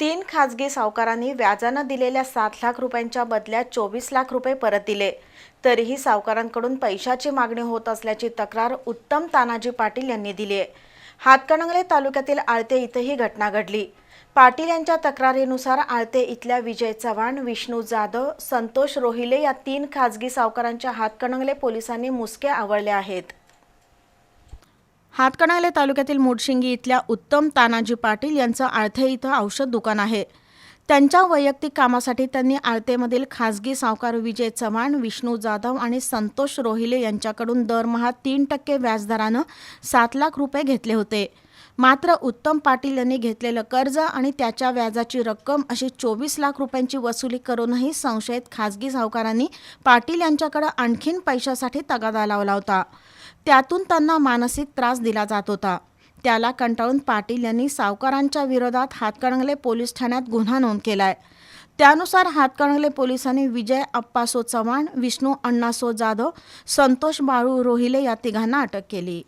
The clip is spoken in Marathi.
तीन खाजगी सावकारांनी व्याजानं दिलेल्या सात लाख रुपयांच्या बदल्यात चोवीस लाख रुपये परत दिले. तरीही सावकारांकडून पैशाची मागणी होत असल्याची तक्रार उत्तम तानाजी पाटील यांनी दिली आहे हातकणंगले तालुक्यातील आळते इथं ही घटना घडली. पाटील यांच्या तक्रारीनुसार आळते इथल्या विजय चव्हाण विष्णू जाधव संतोष रोहिले या तीन खाजगी सावकारांच्या हातकणंगले पोलिसांनी मुसके आवळले आहेत. हातकणंगले तालुक्यातील मुडशिंगी इथल्या उत्तम तानाजी पाटील यांचं आळथे इथं औषध दुकान आहे. त्यांच्या वैयक्तिक कामासाठी त्यांनी आळतेमधील खासगी सावकार विजय चव्हाण विष्णू जाधव आणि संतोष रोहिले यांच्याकडून दरमहा तीन टक्के व्याजदरानं सात लाख रुपये घेतले होते. मात्र उत्तम पाटील यांनी घेतलेलं कर्ज आणि त्याच्या व्याजाची रक्कम अशी चोवीस लाख रुपयांची वसुली करूनही संशयित खासगी सावकारांनी पाटील यांच्याकडे आणखीन पैशासाठी तगादा लावला होता. त्यातून त्यांना मानसिक त्रास दिला जात होता. त्याला कंटाळून पाटील यांनी सावकारांच्या विरोधात हातकणंगले पोलीस ठाण्यात गुन्हा नोंद केलाय. त्यानुसार हातकणंगले पोलिसांनी विजय अप्पासो चव्हाण विष्णू अण्णासो जाधव संतोष बाळू रोहिले या तिघांना अटक केली.